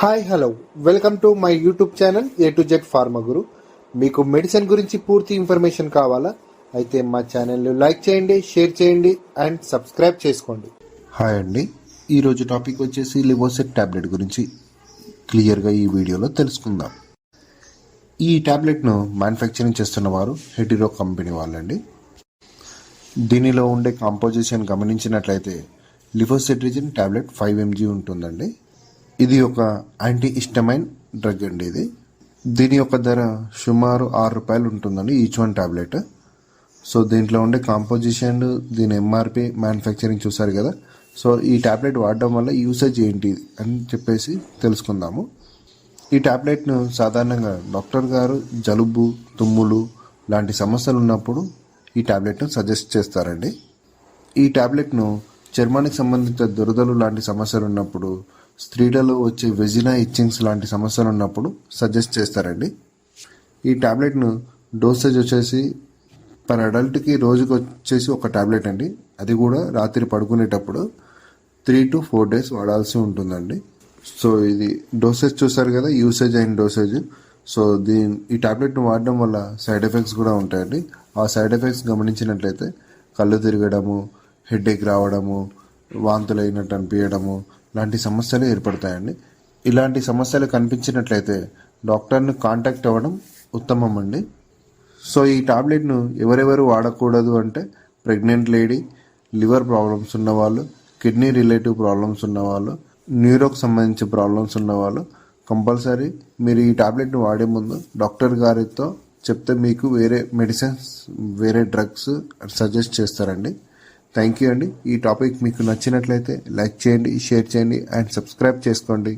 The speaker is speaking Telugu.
Hi hello welcome to my YouTube channel A to Z pharma Guru మీకు మెడిసిన్ గురించి పూర్తి ఇన్ఫర్మేషన్ కావాలా? అయితే మా ఛానల్ని లైక్ చేయండి షేర్ చేయండి అండ్ సబ్స్క్రైబ్ చేసుకోండి. హాయ్ అండి. ఈరోజు టాపిక్ వచ్చేసి లివోసెట్ ట్యాబ్లెట్ గురించి. క్లియర్గా ఈ వీడియోలో తెలుసుకుందాం. ఈ ట్యాబ్లెట్ను మ్యానుఫ్యాక్చరింగ్ చేస్తున్న వారు హెటిరో కంపెనీ వాళ్ళండి. దీనిలో ఉండే కాంపోజిషన్ గమనించినట్లయితే లివోసెట్రిజిన్ ట్యాబ్లెట్ ఫైవ్ ఎంజీ ఉంటుందండి. ఇది ఒక యాంటీ ఇస్టమైన్ డ్రగ్ అండి ఇది. దీని యొక్క ధర సుమారు ఆరు రూపాయలు ఉంటుందండి ఈచ్ వన్ ట్యాబ్లెట్ సో దీంట్లో ఉండే కాంపోజిషన్ దీని ఎంఆర్పి మ్యానుఫ్యాక్చరింగ్ చూసారు కదా. సో ఈ ట్యాబ్లెట్ వాడడం వల్ల యూసేజ్ ఏంటి అని చెప్పేసి తెలుసుకుందాము. ఈ ట్యాబ్లెట్ను సాధారణంగా డాక్టర్ గారు జలుబు తుమ్ములు లాంటి సమస్యలు ఉన్నప్పుడు ఈ ట్యాబ్లెట్ను సజెస్ట్ చేస్తారండి. ఈ ట్యాబ్లెట్ను చర్మానికి సంబంధించిన దురదలు లాంటి సమస్యలు ఉన్నప్పుడు స్త్రీలలో వచ్చే వెజినా ఇచ్చింగ్స్ లాంటి సమస్యలు ఉన్నప్పుడు సజెస్ట్ చేస్తారండి. ఈ ట్యాబ్లెట్ను డోసేజ్ వచ్చేసి పర్ అడల్ట్కి రోజుకి వచ్చేసి ఒక ట్యాబ్లెట్ అండి. అది కూడా రాత్రి పడుకునేటప్పుడు త్రీ టు ఫోర్ డేస్ వాడాల్సి ఉంటుందండి. సో ఇది డోసేజ్ చూసారు కదా యూసేజ్ అయిన డోసేజ్. సో దీని ఈ ట్యాబ్లెట్ను వాడడం వల్ల సైడ్ ఎఫెక్ట్స్ కూడా ఉంటాయండి. ఆ సైడ్ ఎఫెక్ట్స్ గమనించినట్లయితే కళ్ళు తిరగడము హెడేక్ రావడము వాంతులు అయినట్టు అనిపించడము లాంటి సమస్యలు ఏర్పడతాయండి. ఇలాంటి సమస్యలు కనిపించినట్లయితే డాక్టర్ని కాంటాక్ట్ అవ్వడం ఉత్తమం అండి సో ఈ టాబ్లెట్ను ఎవరెవరు వాడకూడదు అంటే ప్రెగ్నెంట్ లేడీ లివర్ ప్రాబ్లమ్స్ ఉన్నవాళ్ళు కిడ్నీ రిలేటివ్ ప్రాబ్లమ్స్ ఉన్నవాళ్ళు న్యూరోకి సంబంధించి ప్రాబ్లమ్స్ ఉన్నవాళ్ళు కంపల్సరీ మీరు ఈ టాబ్లెట్ని వాడే ముందు డాక్టర్ గారితో చెప్తే మీకు వేరే మెడిసిన్స్ వేరే డ్రగ్స్ సజెస్ట్ చేస్తారండి. థ్యాంక్ యూ అండి. ఈ టాపిక్ మీకు నచ్చినట్లయితే లైక్ చేయండి షేర్ చేయండి అండ్ సబ్స్క్రైబ్ చేసుకోండి.